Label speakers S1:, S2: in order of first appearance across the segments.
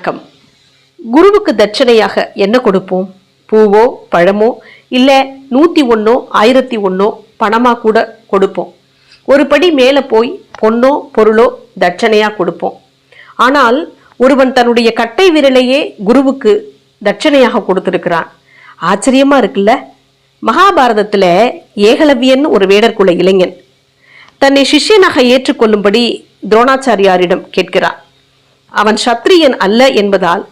S1: வணக்கம். குருவுக்கு தட்சணையாக என்ன கொடுப்போம்? பூவோ பழமோ இல்லை நூற்றி ஒன்றோ ஆயிரத்தி ஒன்றோ பணமாக கூட கொடுப்போம். ஒரு படி மேலே போய் பொன்னோ பொருளோ தட்சணையாக கொடுப்போம். ஆனால் ஒருவன் தன்னுடைய கட்டை விரலையே குருவுக்கு தட்சணையாக கொடுத்திருக்கிறான். ஆச்சரியமா இருக்குல்ல? மகாபாரதத்தில் ஏகலவியன் ஒரு வேடர்குல இளைஞன். தன்னை சிஷ்யனாக ஏற்றுக்கொள்ளும்படி துரோணாச்சாரியாரிடம் கேட்கிறான் அவன் சத்திரியன் அல்ல என்பதால்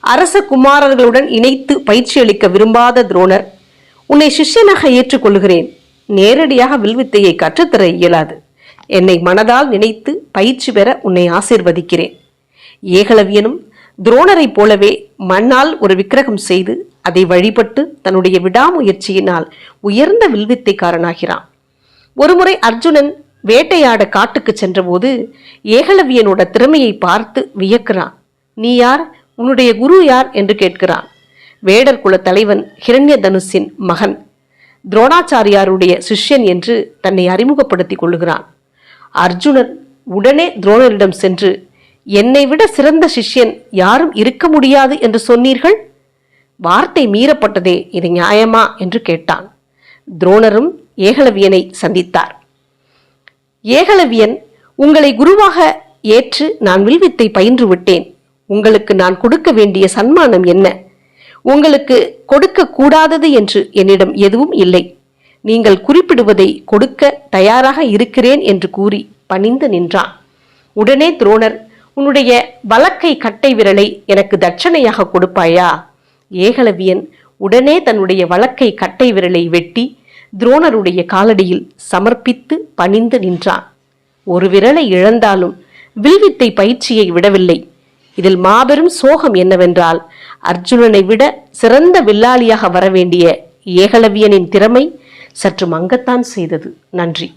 S1: அரச குமாரர்களுடன் இணைத்து பயிற்சி அளிக்க விரும்பாத துரோணர் உன்னை சிஷ்யனாக ஏற்றுக்கொள்கிறேன் நேரடியாக வில்வித்தையை கற்றுத்தர இயலாது. என்னை மனதால் நினைத்து பயிற்சி பெற உன்னை ஆசீர்வதிக்கிறேன். ஏகலவியனும் துரோணரைப் போலவே மண்ணால் ஒரு விக்கிரகம் செய்து அதை வழிபட்டு தன்னுடைய விடாமுயற்சியினால் உயர்ந்த வில்வித்தைக்காரனாகிறான். ஒருமுறை அர்ஜுனன் வேட்டையாட காட்டுக்கு சென்றபோது ஏகலவியனோட திறமையை பார்த்து வியக்கிறான். நீ யார்? உன்னுடைய குரு யார்? என்று கேட்கிறான். வேடர் குல தலைவன் ஹிரண்ய தனுஷின் மகன். துரோணாச்சாரியாருடைய சிஷ்யன் என்று தன்னை அறிமுகப்படுத்திக் கொள்ளுகிறான் அர்ஜுனன் உடனே துரோணரிடம் சென்று என்னை விட சிறந்த சிஷ்யன் யாரும் இருக்க முடியாது என்று சொன்னீர்கள்? வார்த்தை மீறப்பட்டதே இது நியாயமா? என்று கேட்டான். துரோணரும் ஏகலவியனை சந்தித்தார். ஏகலவியன் உங்களை குருவாக ஏற்று நான் வில்வித்தை பயின்று விட்டேன். உங்களுக்கு நான் கொடுக்க வேண்டிய சன்மானம் என்ன? உங்களுக்கு கொடுக்க கூடாதது என்று என்னிடம் எதுவும் இல்லை. நீங்கள் குறிப்பிடுவதை கொடுக்க தயாராக இருக்கிறேன் என்று கூறி பணிந்து நின்றான். உடனே துரோணர் உன்னுடைய வலக்கை கட்டை விரலை எனக்கு தட்சணையாக கொடுப்பாயா? ஏகலவியன் உடனே தன்னுடைய வழக்கை கட்டை விரலை வெட்டி துரோணருடைய காலடியில் சமர்ப்பித்து பணிந்து நின்றான். ஒரு விரலை இழந்தாலும் வில்வித்தை பயிற்சியை விடவில்லை. இதில் மாபெரும் சோகம் என்னவென்றால் அர்ஜுனனை விட சிறந்த வில்லாளியாக வரவேண்டிய ஏகலவியனின் திறமை சற்று மங்கத்தான் செய்தது. நன்றி.